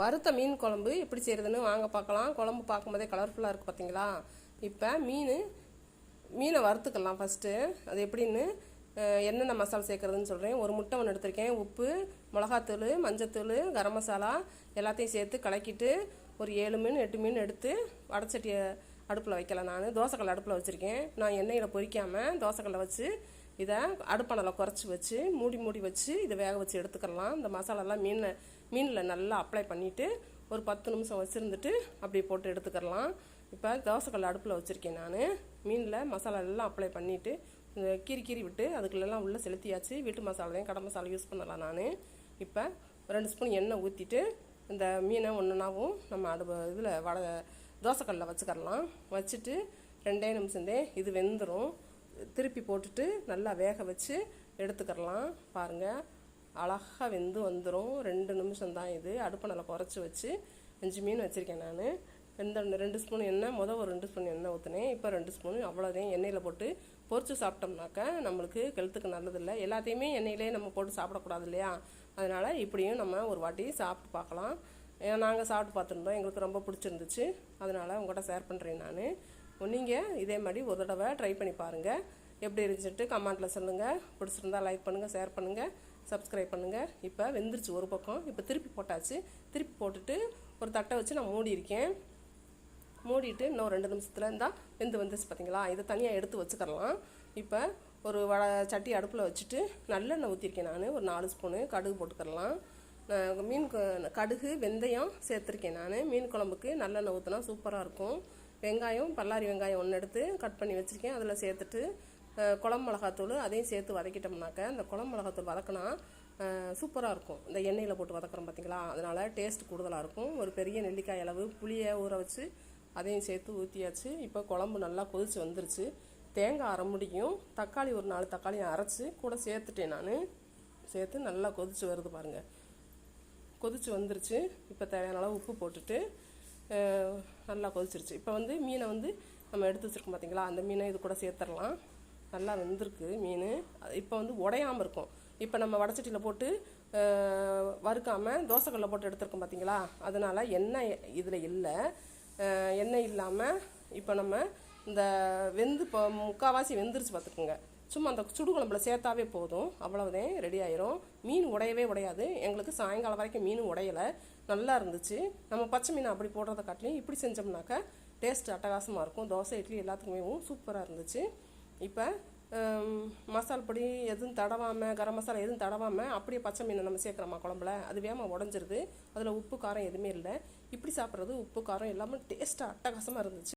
வறுத்த மீன் குழம்பு எப்படி செய்கிறதுன்னு வாங்க பார்க்கலாம். குழம்பு பார்க்கும்போதே கலர்ஃபுல்லாக இருக்குது பார்த்தீங்களா இப்போ மீன் மீனை வறுத்துக்கலாம் ஃபஸ்ட்டு அது எப்படின்னு என்னென்ன மசாலா சேர்க்குறதுன்னு சொல்கிறேன் ஒரு முட்டை ஒன்று எடுத்திருக்கேன். உப்பு மிளகாத்தூள் மஞ்சத்தூள் கரம் மசாலா எல்லாத்தையும் சேர்த்து கலக்கிட்டு ஒரு ஏழு மீன் எட்டு மீன் எடுத்து வடச்சட்டியை அடுப்பில் வைக்கல நான். தோசைக்கல்லை அடுப்பில் வச்சுருக்கேன். நான் எண்ணெயில் பொரிக்காமல் தோசைக்கல்லை வச்சு இதை அடுப்பானல குறைச்சி வச்சு மூடி மூடி வச்சு இதை வேக வச்சு எடுத்துக்கலாம் இந்த மசாலாலாம் மீன் மீனில் நல்லா அப்ளை பண்ணிவிட்டு ஒரு பத்து நிமிஷம் வச்சுருந்துட்டு அப்படி போட்டு எடுத்துக்கலாம் இப்போ தோசைக்கல் அடுப்பில் வச்சுருக்கேன் நான். மீனில் மசாலா எல்லாம் அப்ளை பண்ணிவிட்டு கீறி கீறி விட்டு அதுக்குள்ளெல்லாம் உள்ளே செலுத்தியாச்சு. வீட்டு மசாலாவையும் கடை மசாலா யூஸ் பண்ணலாம் நான். இப்போ ரெண்டு ஸ்பூன் எண்ணெய் ஊற்றிட்டு இந்த மீனை ஒன்றுனாவும் நம்ம அடுப்பு இதில் வட தோசைக்கல்லில் வச்சுக்கரலாம் வச்சுட்டு ரெண்டே நிமிஷந்தே இது வெந்துடும் திருப்பி போட்டுட்டு நல்லா வேக வச்சு எடுத்துக்கிறலாம். பாருங்கள் அழகாக வெந்து வந்துடும் ரெண்டு நிமிஷம் தான் இது. அடுப்பை நல்லா குறைச்சி வச்சு அஞ்சு மீன் வச்சுருக்கேன் நான். ரெண்டு ரெண்டு ஸ்பூன் எண்ணெய். மொதல் ஒரு ரெண்டு ஸ்பூன் எண்ணெய் ஊற்றினேன் இப்போ ரெண்டு ஸ்பூன் அவ்வளோதையும் எண்ணெயில் போட்டு பொறிச்சு சாப்பிட்டோம்னாக்க நம்மளுக்கு கெளுத்துக்கு நல்லதில்லை. எல்லாத்தையுமே எண்ணெயிலே நம்ம போட்டு சாப்பிடக்கூடாது இல்லையா? அதனால் இப்படியும் நம்ம ஒரு வாட்டி சாப்பிட்டு பார்க்கலாம். நாங்கள் சாப்பிட்டு பார்த்துருந்தோம். எங்களுக்கு ரொம்ப பிடிச்சிருந்துச்சு. அதனால் உங்கள்கிட்ட ஷேர் பண்ணுறேன் நான். நீங்கள் இதே மாதிரி ஒரு தடவை ட்ரை பண்ணி பாருங்கள் எப்படி இருந்துச்சுட்டு கமெண்ட்டில் சொல்லுங்கள் பிடிச்சிருந்தா லைக் பண்ணுங்கள் ஷேர் பண்ணுங்கள் சப்ஸ்கிரைப் பண்ணுங்கள் இப்போ வெந்துருச்சு ஒரு பக்கம். இப்போ திருப்பி போட்டாச்சு. திருப்பி போட்டுட்டு ஒரு தட்டை வச்சு நான் மூடி இருக்கேன். மூடிட்டு இன்னும் ரெண்டு நிமிஷத்தில் இருந்தால் வெந்து வந்துச்சு பார்த்தீங்களா இதை தனியாக எடுத்து வச்சுக்கலாம் இப்போ ஒரு வட சட்டி அடுப்பில் வச்சுட்டு நல்லெண்ணெய் ஊற்றிருக்கேன் நான். ஒரு நாலு ஸ்பூனு கடுகு போட்டுக்கிறலாம். மீன் கடுகு வெந்தயம் சேர்த்துருக்கேன் நான். மீன் குழம்புக்கு நல்லெண்ணெய் ஊற்றினா சூப்பராக இருக்கும். வெங்காயம் பல்லாரி வெங்காயம் ஒன்று எடுத்து கட் பண்ணி வச்சுருக்கேன். அதில் சேர்த்துட்டு குழம்பு மிளகாத்தூள் அதையும் சேர்த்து வதக்கிட்டோம்னாக்க அந்த குழம்பு மிளகாத்தூள் வதக்கினா சூப்பராக இருக்கும். இந்த எண்ணெயில் போட்டு வதக்குறோம் பார்த்தீங்களா அதனால் டேஸ்ட் கூடுதலாக இருக்கும். ஒரு பெரிய நெல்லிக்காய் அளவு புளியை ஊற வச்சு அதையும் சேர்த்து ஊற்றியாச்சு இப்போ குழம்பு நல்லா கொதிச்சு வந்துருச்சு. தேங்காய் அரை முடியும் தக்காளி ஒரு நாலு தக்காளியும் அரைச்சி கூட சேர்த்துட்டேன் நான். சேர்த்து நல்லா கொதிச்சு வருது பாருங்கள் கொதிச்சு வந்துருச்சு. இப்போ தேவையான அளவு உப்பு போட்டுட்டு நல்லா கொதிச்சிருச்சு. இப்போ வந்து மீனை வந்து நம்ம எடுத்து வச்சுருக்கோம் பார்த்தீங்களா அந்த மீனை இது கூட சேர்த்துடலாம். நல்லா வெந்திருக்கு மீன். இப்போ வந்து உடையாமல் இருக்கும். இப்போ நம்ம வடச்சட்டியில் போட்டு வறுக்காமல் தோசைக்கல்லில் தோசைக்கல்ல போட்டு எடுத்துருக்கோம் பார்த்தீங்களா அதனால் எண்ணெய் இதில் இல்லை. எண்ணெய் இல்லாமல் இப்போ நம்ம இந்த வெந்து இப்போ முக்கால்வாசி வெந்துருச்சு பார்த்துக்குங்க சும்மா அந்த சுடு குழம்புல சேர்த்தாவே போதும். அவ்வளவுதான் ரெடி ஆயிரும். மீன் உடையவே உடையாது. எங்களுக்கு சாயங்காலம் வரைக்கும் மீன் உடையலை. நல்லா இருந்துச்சு. நம்ம பச்சை மீன் அப்படி போடுறத காட்டிலையும் இப்படி செஞ்சோம்னாக்கா டேஸ்ட் அட்டகாசமாக இருக்கும். தோசை இட்லி எல்லாத்துக்குமே சூப்பராக இருந்துச்சு. இப்போ மசால் பொடி எதுவும் தடவாமல் கரம் மசாலா எதுவும் தடவாமல் அப்படியே பச்சை மீனை நம்ம சேர்க்குறோமா குழம்புல? அது வேகமாக உடஞ்சிருது. அதில் உப்பு காரம் எதுவுமே இல்லை. இப்படி சாப்பிட்றது உப்பு காரம் எல்லாமே டேஸ்ட்டாக அட்டகாசமாக இருந்துச்சு.